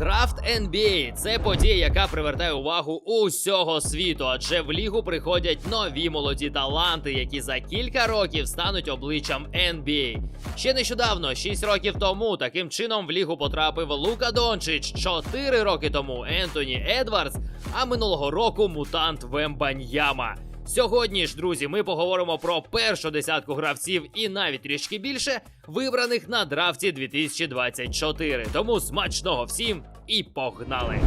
Драфт NBA – це подія, яка привертає увагу усього світу, адже в лігу приходять нові молоді таланти, які за кілька років стануть обличчям NBA. Ще нещодавно, 6 років тому, таким чином в лігу потрапив Лука Дончич, 4 роки тому Ентоні Едвардс, а минулого року мутант Вембаньяма. Сьогодні ж, друзі, ми поговоримо про першу десятку гравців і навіть трішки більше вибраних на драфті 2024. Тому смачного всім і погнали!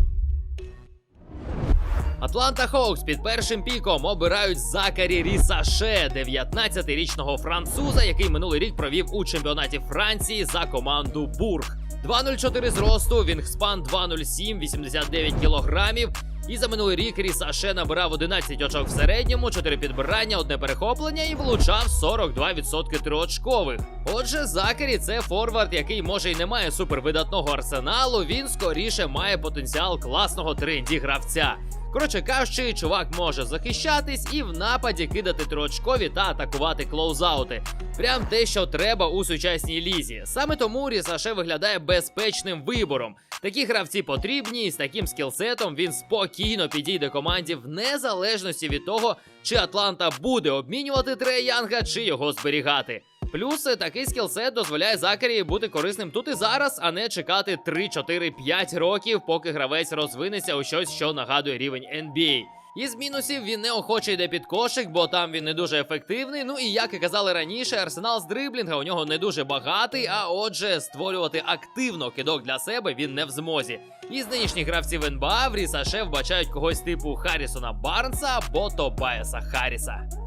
Атланта Хоукс під першим піком обирають Закарі Рісаше, 19-річного француза, який минулий рік провів у чемпіонаті Франції за команду Бург. 2.04 зросту, Вінгспан 2.07, 89 кілограмів. І за минулий рік Рісаше набирав 11 очок в середньому, 4 підбирання, одне перехоплення і влучав 42% триочкових. Отже, Закарі це форвард, який може й не має супервидатного арсеналу. Він скоріше має потенціал класного тренді гравця. Коротше кажучи, чувак може захищатись і в нападі кидати триочкові та атакувати клоузаути. Прям те, що треба у сучасній лізі. Саме тому Рісаше виглядає безпечним вибором. Такі гравці потрібні, і з таким скілсетом він спокійно підійде команді в незалежності від того, чи Атланта буде обмінювати Трея Янга, чи його зберігати. Плюс такий скілсет дозволяє Закарі бути корисним тут і зараз, а не чекати 3, 4, 5 років, поки гравець розвинеться у щось, що нагадує рівень NBA. Із мінусів він неохоче йде під кошик, бо там він не дуже ефективний. Ну і як і казали раніше, арсенал з дриблінга у нього не дуже багатий. А отже, створювати активно кидок для себе він не в змозі. Із нинішніх гравців НБА в Рісаше вбачають когось типу Харрісона Барнса або Тобайаса Харріса.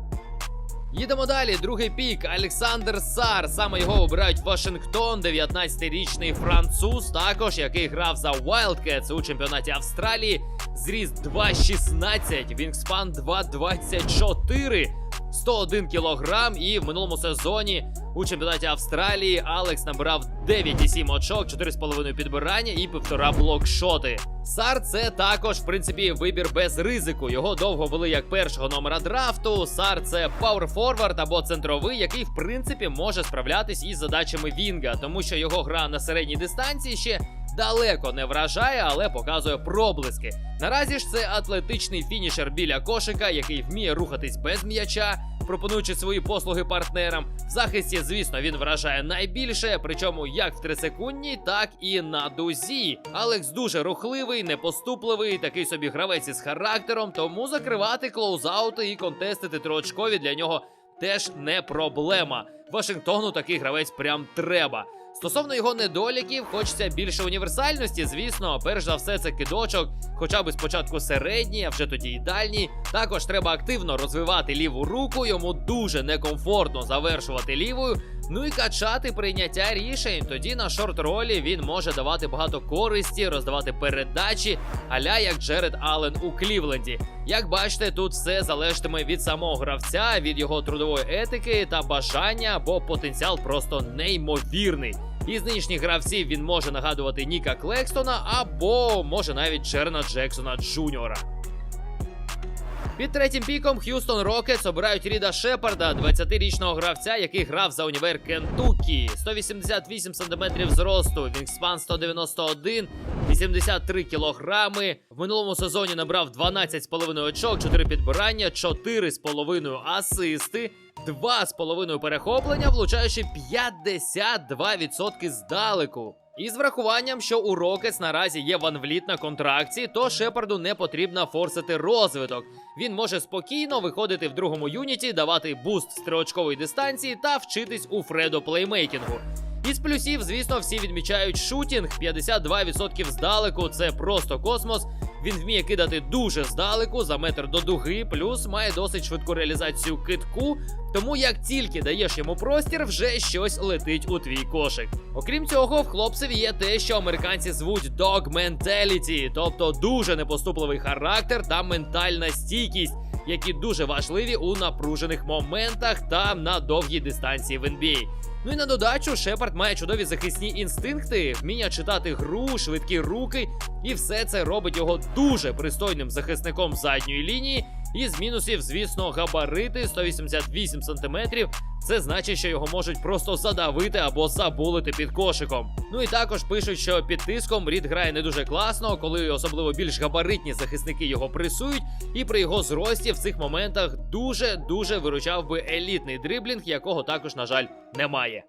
Їдемо далі. Другий пік. Олександр Сар. Саме його обирають Вашингтон, 19-річний француз, також який грав за Wildcats у чемпіонаті Австралії. Зріст 2,16, Вінгспан 2,24. 101 кілограм, і в минулому сезоні у чемпіонаті Австралії Алекс набирав 9,7 очок, 4,5 підбирання і 1,5 блокшоти. Сар це також, в принципі, вибір без ризику. Його довго вели як першого номера драфту. Сар це пауерфорвард або центровий, який в принципі може справлятись із задачами Вінга, тому що його гра на середній дистанції ще далеко не вражає, але показує проблиски. Наразі ж це атлетичний фінішер біля кошика, який вміє рухатись без м'яча, пропонуючи свої послуги партнерам. В захисті, звісно, він вражає найбільше, причому як в трисекундній, так і на дузі. Алекс дуже рухливий, непоступливий, такий собі гравець із характером, тому закривати клоузаути і контестити триочкові для нього теж не проблема. Вашингтону такий гравець прям треба. Стосовно його недоліків, хочеться більше універсальності. Звісно, перш за все, це кидочок, хоча б спочатку середній, а вже тоді і дальній. Також треба активно розвивати ліву руку. Йому дуже некомфортно завершувати лівою. Ну і качати прийняття рішень. Тоді на шорт-ролі він може давати багато користі, роздавати передачі, аля як Джеред Аллен у Клівленді. Як бачите, тут все залежатиме від самого гравця, від його трудової етики та бажання, бо потенціал просто неймовірний. Із нинішніх гравців він може нагадувати Ніка Клекстона або може навіть Черна Джексона Джуніора. Під третім піком Х'юстон Рокетс обирають Ріда Шепарда, 20-річного гравця, який грав за універ Кентукі. 188 см зросту, Вінгспан 191, 83 кілограми. В минулому сезоні набрав 12,5 очок, 4 підбирання, 4,5 асисти, 2,5 перехоплення, влучаючи 52% здалеку. І з врахуванням, що у Рокетс наразі є Ван Вліт на контракції, то Шепарду не потрібно форсити розвиток. Він може спокійно виходити в другому юніті, давати буст з дистанції та вчитись у Фредо плеймейкінгу. Із плюсів, звісно, всі відмічають шутінг 52% здалеку. Це просто космос. Він вміє кидати дуже здалеку за метр до дуги, плюс має досить швидку реалізацію китку. Тому як тільки даєш йому простір, вже щось летить у твій кошик. Окрім цього, в хлопцеві є те, що американці звуть dog mentality, тобто дуже непоступливий характер та ментальна стійкість, які дуже важливі у напружених моментах та на довгій дистанції в NBA. Ну і на додачу Шепард має чудові захисні інстинкти, вміння читати гру, швидкі руки, і все це робить його дуже пристойним захисником задньої лінії. І з мінусів, звісно, габарити 188 см. Це значить, що його можуть просто задавити або забулити під кошиком. Ну і також пишуть, що під тиском Рід грає не дуже класно, коли особливо більш габаритні захисники його пресують, і при його зрості в цих моментах дуже дуже виручав би елітний дриблінг, якого також, на жаль, немає.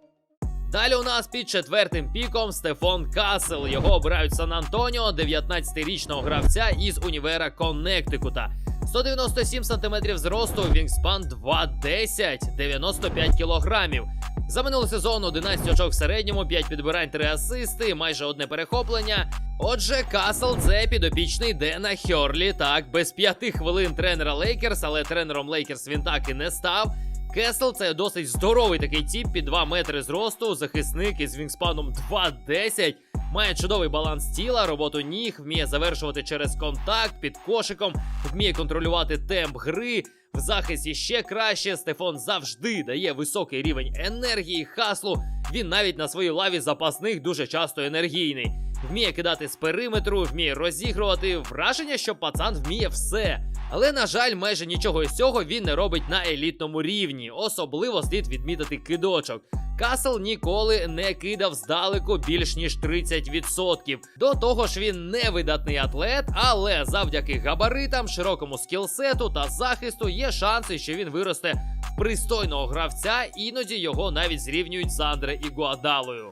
Далі у нас під четвертим піком Стефон Касел. Його обирають Сан Антоніо, 19-річного гравця із універа Коннектикута. 197 см зросту, Вінгспан 2,10, 95 кілограмів. За минулий сезон 11 очок в середньому, 5 підбирань, 3 асисти, майже одне перехоплення. Отже, Касл це підопічний Дена Хьорлі. Так, без п'яти хвилин тренера Лейкерс, але тренером Лейкерс він так і не став. Кесл це досить здоровий такий тіп під 2 метри зросту, захисник із вінгспаном 2,10. Має чудовий баланс тіла, роботу ніг, вміє завершувати через контакт під кошиком, вміє контролювати темп гри. В захисті ще краще. Стефон завжди дає високий рівень енергії, хаслу. Він навіть на своїй лаві запасних дуже часто енергійний. Вміє кидати з периметру, вміє розігрувати. Враження, що пацан вміє все. Але, на жаль, майже нічого із цього він не робить на елітному рівні. Особливо слід відмітити кидочок. Касл ніколи не кидав здалеку більш ніж 30%. До того ж, він не видатний атлет, але завдяки габаритам, широкому скілсету та захисту є шанси, що він виросте в пристойного гравця, іноді його навіть зрівнюють з Андре Ігуадалою.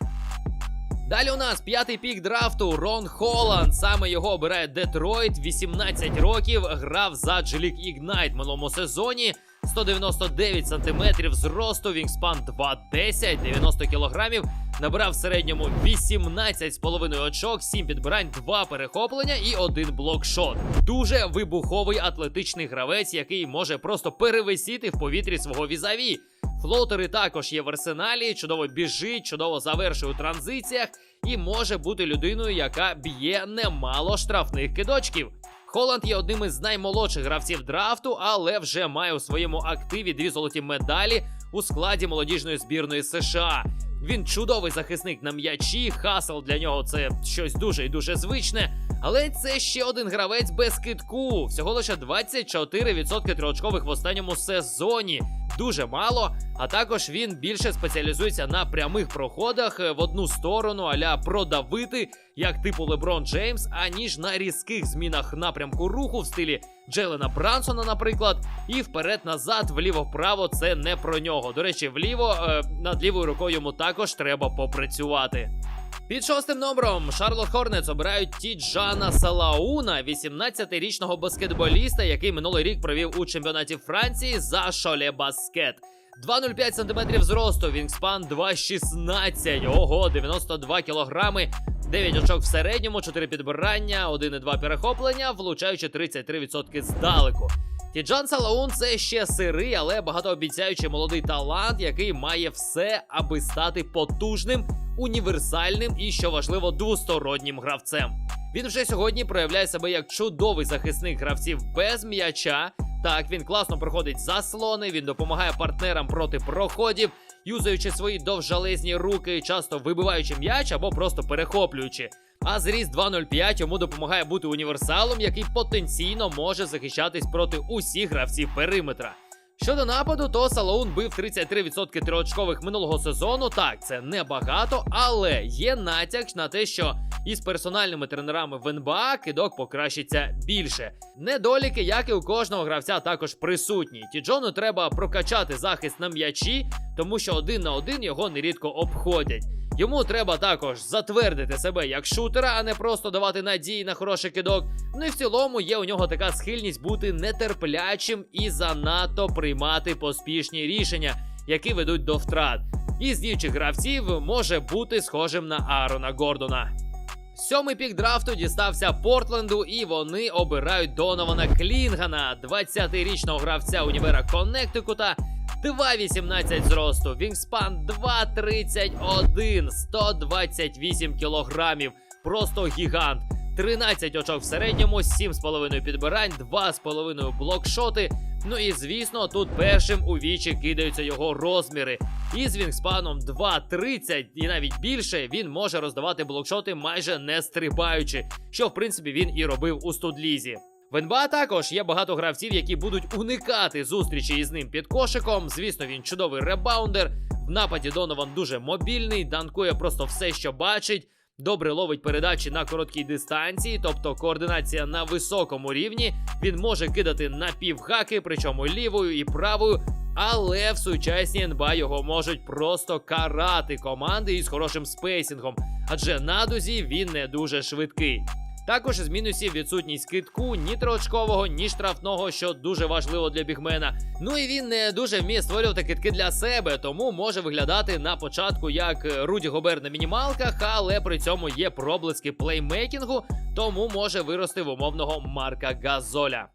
Далі у нас п'ятий пік драфту Рон Холланд. Саме його обирає Детройт. 18 років грав за Джелік Ігнайт минулому сезоні. 199 сантиметрів зросту, Вінгспан 2,10, 90 кілограмів. Набирав в середньому 18,5 очок, 7 підбирань, 2 перехоплення і один блокшот. Дуже вибуховий атлетичний гравець, який може просто перевисіти в повітрі свого візаві. Флоутери також є в арсеналі, чудово біжить, чудово завершує у транзиціях і може бути людиною, яка б'є немало штрафних кидочків. Холланд є одним із наймолодших гравців драфту, але вже має у своєму активі дві золоті медалі у складі молодіжної збірної США. Він чудовий захисник на м'ячі. Хасл для нього це щось дуже і дуже звичне. Але це ще один гравець без китку. Всього лише 24% триочкових в останньому сезоні. Дуже мало. А також він більше спеціалізується на прямих проходах е, в одну сторону, аля продавити, як типу Леброн Джеймс, аніж на різких змінах напрямку руху в стилі Джелена Брансона, наприклад, і вперед-назад, вліво-вправо це не про нього. До речі, вліво е, над лівою рукою йому також треба попрацювати. Під шостим номером Шарлот Хорнец обирають Тіджана Салауна, 18-річного баскетболіста, який минулий рік провів у чемпіонаті Франції за Шоле Баскет. 2,05 см зросту, Вінгспан 2,16, ого, 92 кілограми, 9 очок в середньому, 4 підбирання, 1,2 перехоплення, влучаючи 33% здалеку. Тіджан Салаун це ще сирий, але багатообіцяючий молодий талант, який має все, аби стати потужним, універсальним і, що важливо, двостороннім гравцем. Він вже сьогодні проявляє себе як чудовий захисник гравців без м'яча. Так, він класно проходить заслони, він допомагає партнерам проти проходів, юзаючи свої довжелезні руки, часто вибиваючи м'яч або просто перехоплюючи. А зріст 2.05 йому допомагає бути універсалом, який потенційно може захищатись проти усіх гравців периметра. Щодо нападу, то Салоун бив 33% триочкових минулого сезону. Так, це небагато, але є натяк на те, що із персональними тренерами в НБА кидок покращиться більше. Недоліки, як і у кожного гравця, також присутні. Тіджону треба прокачати захист на м'ячі, тому що один на один його нерідко обходять. Йому треба також затвердити себе як шутера, а не просто давати надії на хороший кидок. Ну і в цілому є у нього така схильність бути нетерплячим і занадто приймати поспішні рішення, які ведуть до втрат. Із діючих гравців може бути схожим на Аарона Гордона. Сьомий пік драфту дістався Портленду, і вони обирають Донована Клінгана, 20-річного гравця універа Коннектикута. 2,18 зросту, Вінгспан 2,31, 128 кілограмів. Просто гігант. 13 очок в середньому, 7,5 підбирань, 2,5 блокшоти. Ну і звісно, тут першим у вічі кидаються його розміри. І з вінгспаном 2,30 і навіть більше він може роздавати блокшоти майже не стрибаючи, що в принципі він і робив у студлізі. В НБА також є багато гравців, які будуть уникати зустрічі із ним під кошиком. Звісно, він чудовий ребаундер. В нападі Донован дуже мобільний, данкує просто все, що бачить. Добре ловить передачі на короткій дистанції, тобто координація на високому рівні. Він може кидати на півгаки, причому лівою і правою. Але в сучасній НБА його можуть просто карати команди із хорошим спейсингом, адже на дузі він не дуже швидкий. Також з мінусів відсутність китку, ні троочкового, ні штрафного, що дуже важливо для бігмена. Ну і він не дуже вміє створювати китки для себе, тому може виглядати на початку як Руді Гобер на мінімалках, але при цьому є проблиски плеймейкінгу, тому може вирости в умовного Марка Газоля.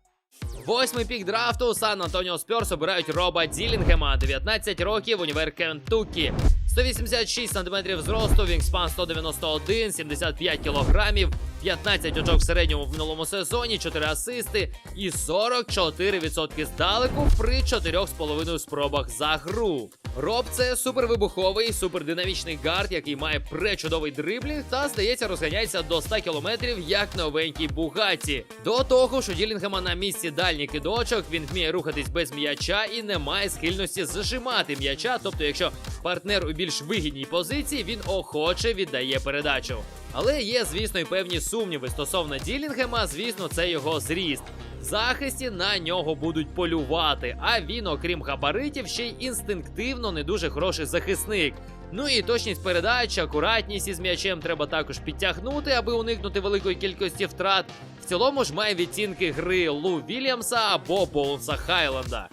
Восьмий пік драфту Сан Антоніо Спьорс обирають Роба Ділінгема, 19 років, універ Кентукі. 186 см зросту, Вінгспан 191, 75 кілограмів, 15 очок в середньому в минулому сезоні, 4 асисти і 44% здалеку при 4,5 спробах за гру. Роб це супервибуховий, супердинамічний гард, який має пречудовий дриблінг та, здається, розганяється до 100 кілометрів як новенький Бугаті. До того у Ділінгема на місці дальній кидочок, він вміє рухатись без м'яча і не має схильності зажимати м'яча. Тобто, якщо партнер у більш вигідній позиції, він охоче віддає передачу. Але є, звісно, і певні сумніви стосовно Ділінгема, звісно, це його зріст. Захисті на нього будуть полювати, а він, окрім габаритів, ще й інстинктивно не дуже хороший захисник. Ну і точність передач, акуратність із м'ячем треба також підтягнути, аби уникнути великої кількості втрат. В цілому ж має відцінки гри Лу Вільямса або Боунса Хайленда.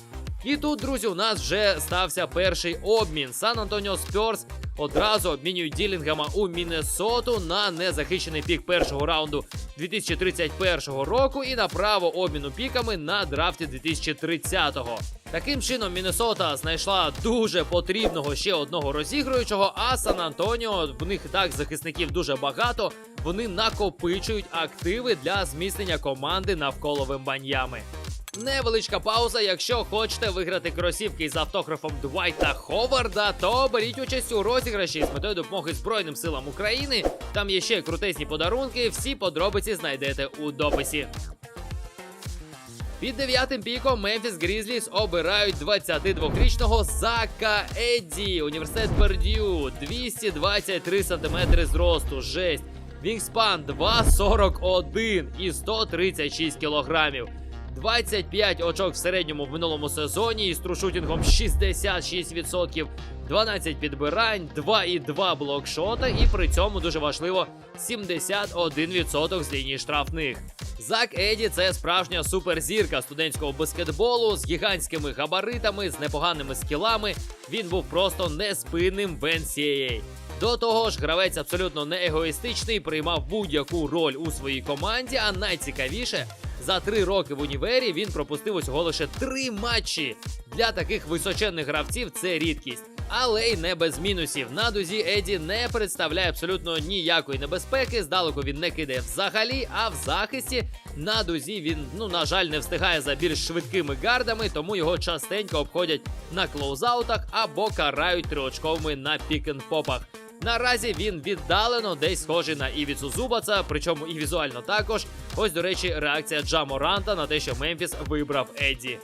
І тут, друзі, у нас вже стався перший обмін. Сан Антоніо Спьорс одразу обмінюють Ділінгема у Міннесоту на незахищений пік першого раунду 2031 року і на право обміну піками на драфті 2030-го. Таким чином, Міннесота знайшла дуже потрібного ще одного розігруючого, а Сан Антоніо в них так захисників дуже багато. Вони накопичують активи для зміцнення команди навколо вимбаньями. Невеличка пауза. Якщо хочете виграти кросівки з автографом Двайта Ховарда, то беріть участь у розіграші з метою допомоги Збройним силам України. Там є ще крутесні подарунки. Всі подробиці знайдете у дописі. Під дев'ятим піком Мемфіс Грізліс обирають 22-річного Зака Едді, університет Пердю, 223 см зросту, жесть. Вінгспан 2,41 і 136 кілограмів. 25 очок в середньому в минулому сезоні із трушутінгом 66%, 12 підбирань, 2,2 блокшота, і при цьому дуже важливо 71% з лінії штрафних. Зак Еді це справжня суперзірка студентського баскетболу з гігантськими габаритами, з непоганими скілами. Він був просто неспинним в NCAA. До того ж, гравець абсолютно не егоїстичний, приймав будь-яку роль у своїй команді. А найцікавіше, за три роки в універі він пропустив усього лише три матчі. Для таких височенних гравців це рідкість. Але й не без мінусів. На дузі Еді не представляє абсолютно ніякої небезпеки. Здалеку він не кидає взагалі. А в захисті на дузі він, ну на жаль, не встигає за більш швидкими гардами, тому його частенько обходять на клоузаутах або карають триочковими на пік-н-попах. Наразі він віддалено десь схожий на Івіцу Зубаца, причому і візуально також. Ось, до речі, реакція Джа Моранта на те, що Мемфіс вибрав Едді.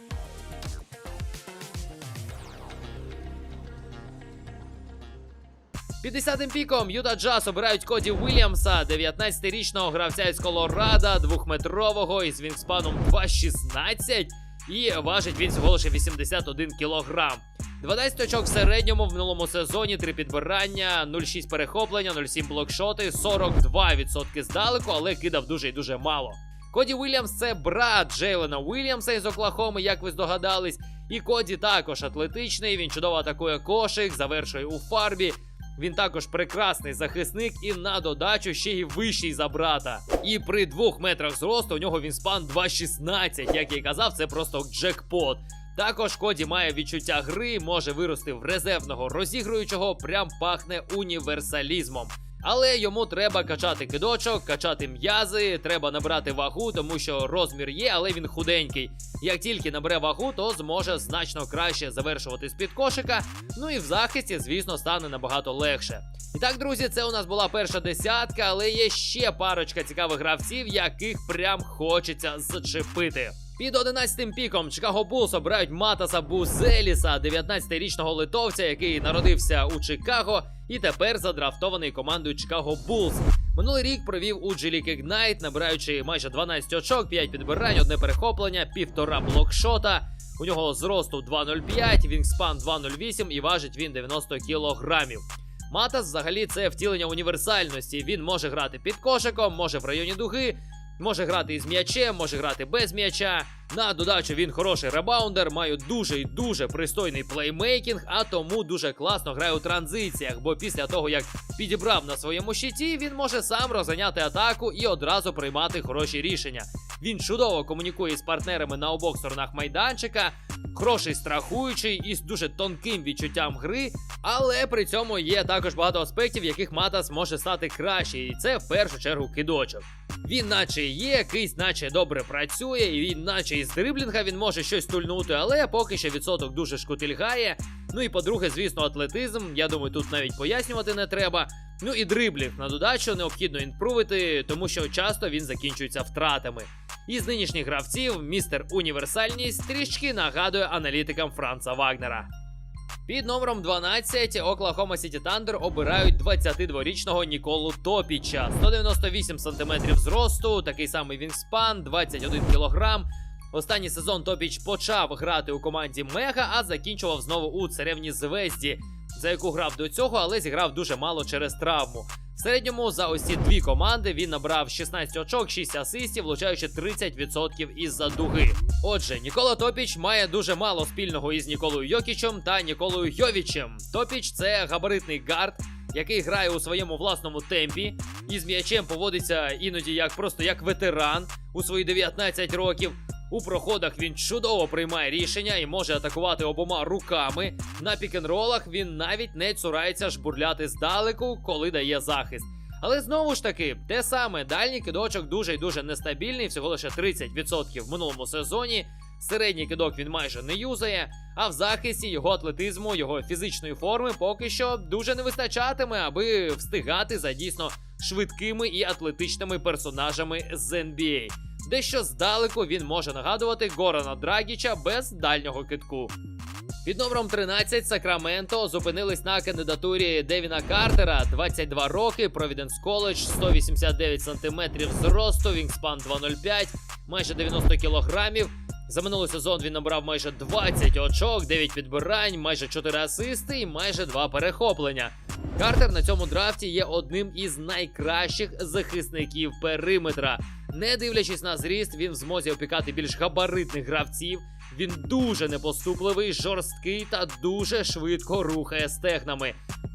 Під 10-тим піком Юта Джаз обирають Коді Уільямса, 19-річного гравця із Колорадо, двохметрового із вінгспаном 2,16. І важить він всього лише 81 кілограм. 12 очок в середньому в минулому сезоні, 3 підбирання, 0,6 перехоплення, 0,7 блокшоти, 42% здалеку, але кидав дуже і дуже мало. Коді Уільямс це брат Джейлена Уільямса із Оклахоми, як ви здогадались. І Коді також атлетичний, він чудово атакує кошик, завершує у фарбі. Він також прекрасний захисник і на додачу ще й вищий за брата. І при двох метрах зросту у нього він спан 2,16. Як я й казав, це просто джекпот. Також Коді має відчуття гри, може вирости в резервного розігруючого, прям пахне універсалізмом. Але йому треба качати кидочок, качати м'язи, треба набрати вагу, тому що розмір є, але він худенький. Як тільки набере вагу, то зможе значно краще завершувати з-під кошика. Ну і в захисті, звісно, стане набагато легше. І так, друзі, це у нас була перша десятка, але є ще парочка цікавих гравців, яких прям хочеться зачепити. Під 11-тим піком Чикаго Булс обирають Матаса Бузеліса, 19-річного литовця, який народився у Чикаго і тепер задрафтований командою Чикаго Булс. Минулий рік провів у G-League Ignite, набираючи майже 12 очок, 5 підбирань, одне перехоплення, півтора блокшота. У нього зросту 2.05, вінгспан 2.08 і важить він 90 кілограмів. Матас взагалі це втілення універсальності. Він може грати під кошиком, може в районі дуги, може грати із м'ячем, може грати без м'яча. На додачу він хороший ребаундер, має дуже і дуже пристойний плеймейкінг, а тому дуже класно грає у транзиціях. Бо після того, як підібрав на своєму щиті, він може сам розганяти атаку і одразу приймати хороші рішення. Він чудово комунікує з партнерами на обох сторонах майданчика, хороший страхуючий із дуже тонким відчуттям гри, але при цьому є також багато аспектів, в яких Матас може стати краще, і це в першу чергу кидочок. Він, наче є, кисть, наче добре працює, і він, наче із дриблінга, він може щось тульнути, але поки що відсоток дуже шкутильгає. Ну і по-друге, звісно, атлетизм. Я думаю, тут навіть пояснювати не треба. Ну і дриблінг на додачу необхідно інпрувити, тому що часто він закінчується втратами. Із нинішніх гравців містер Універсальність трішки нагадує аналітикам Франца Вагнера. Під номером 12 Оклахома Сіті Тандер обирають 22-річного Ніколу Топіча. 198 см зросту, такий самий вінгспан, 21 кг. Останній сезон Топіч почав грати у команді Мега, а закінчував знову у царевні Звезді, за яку грав до цього, але зіграв дуже мало через травму. Середньому за ці дві команди він набрав 16 очок, 6 асистів, влучаючи 30% із-за дуги. Отже, Нікола Топіч має дуже мало спільного із Ніколою Йокічем та Ніколою Йовічем. Топіч це габаритний гард, який грає у своєму власному темпі, і з м'ячем поводиться іноді як просто як ветеран у свої 19 років. У проходах він чудово приймає рішення і може атакувати обома руками. На пікенролах він навіть не цурається жбурляти здалеку, коли дає захист. Але знову ж таки, те саме дальній кидочок дуже і дуже нестабільний, всього лише 30% в минулому сезоні. Середній кидок він майже не юзає, а в захисті його атлетизму, його фізичної форми поки що дуже не вистачатиме, аби встигати за дійсно швидкими і атлетичними персонажами з NBA. Дещо здалеку він може нагадувати Горана Драгіча без дальнього китку. Під номером 13 Сакраменто зупинились на кандидатурі Девіна Картера, 22 роки, Providence College, 189 см зросту, Вінгспан 2.05, майже 90 кілограмів. За минулий сезон він набрав майже 20 очок, 9 підбирань, майже 4 асисти і майже 2 перехоплення. Картер на цьому драфті є одним із найкращих захисників периметра. Не дивлячись на зріст, він в змозі опікати більш габаритних гравців. Він дуже непоступливий, жорсткий та дуже швидко рухає стегнами.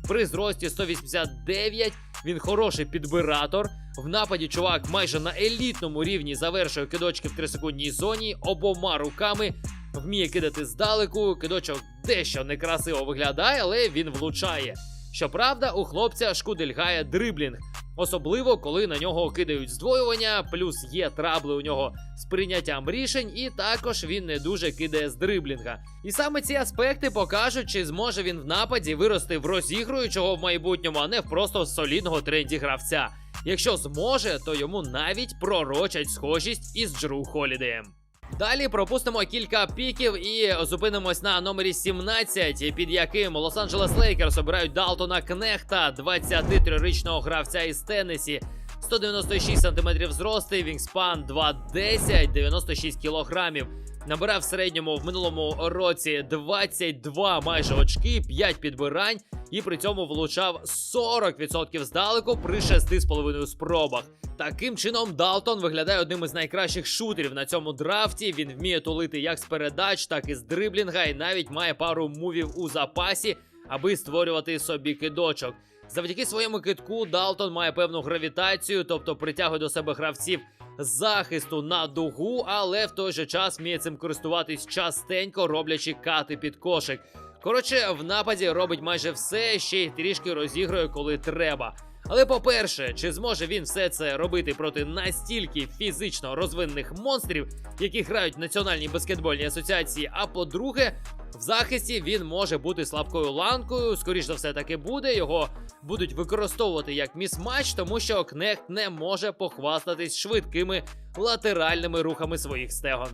При зрості 189 він хороший підбиратор. В нападі чувак майже на елітному рівні завершує кидочки в 3-секундній зоні обома руками. Вміє кидати здалеку, кидочок дещо некрасиво виглядає, але він влучає. Щоправда, у хлопця шкудельгає дриблінг, особливо коли на нього кидають здвоювання, плюс є трабли у нього з прийняттям рішень, і також він не дуже кидає з дриблінга. І саме ці аспекти покажуть, чи зможе він в нападі вирости в розігруючого в майбутньому, а не в просто солідного тренді гравця. Якщо зможе, то йому навіть пророчать схожість із Джру Холідеєм. Далі пропустимо кілька піків і зупинимось на номері 17, під яким Лос-Анджелес Лейкерс обирають Далтона Кнехта, 23-річного гравця із Теннесі. 196 см зрости, вінгспан 2,10, 96 кілограмів. Набирав в середньому в минулому році 22 майже очки, 5 підбирань, і при цьому влучав 40% здалеку при 6,5 спробах. Таким чином, Далтон виглядає одним із найкращих шутерів на цьому драфті. Він вміє тулити як з передач, так і з дриблінга, і навіть має пару мувів у запасі, аби створювати собі кидочок. Завдяки своєму китку Далтон має певну гравітацію, тобто притягує до себе гравців захисту на дугу, але в той же час вміє цим користуватись частенько, роблячи кати під кошик. Коротше, в нападі робить майже все, ще й трішки розігрує, коли треба. Але по-перше, чи зможе він все це робити проти настільки фізично розвинених монстрів, які грають в Національній баскетбольній асоціації? А по-друге, в захисті він може бути слабкою ланкою. Скоріш за все, таки буде. Його будуть використовувати як місмач, тому що Кнехт не може похвастатись швидкими латеральними рухами своїх стегон.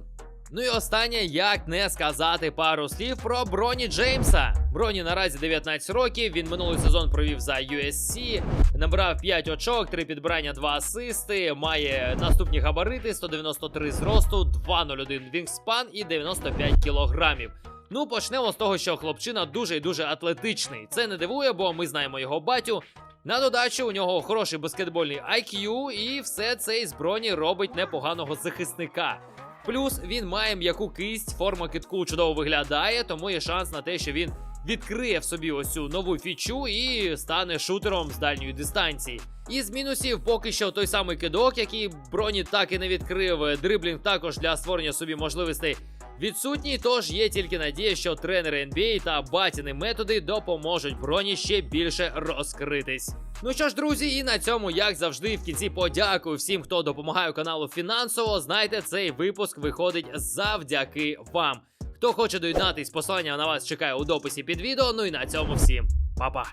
Ну і останнє, як не сказати пару слів про Броні Джеймса. Броні наразі 19 років. Він минулий сезон провів за USC, набрав 5 очок, 3 підбирання, 2 асисти. Має наступні габарити: 193 зросту, 201 вінгспан і 95 кілограмів. Ну, почнемо з того, що хлопчина дуже і дуже атлетичний. Це не дивує, бо ми знаємо його батю. На додачу у нього хороший баскетбольний IQ, і все це із броні робить непоганого захисника. Плюс він має м'яку кисть, форма китку чудово виглядає, тому є шанс на те, що він відкриє в собі ось цю нову фічу і стане шутером з дальньої дистанції. Із мінусів поки що той самий кидок, який броні так і не відкрив. Дриблінг також для створення собі можливостей відсутній. Тож є тільки надія, що тренери NBA та батіни методи допоможуть броні ще більше розкритись. Ну що ж, друзі, і на цьому, як завжди, в кінці подякую всім, хто допомагає каналу фінансово. Знайте, цей випуск виходить завдяки вам. Хто хоче доєднатись, посилання на вас чекає у дописі під відео. Ну і на цьому всім, па-па!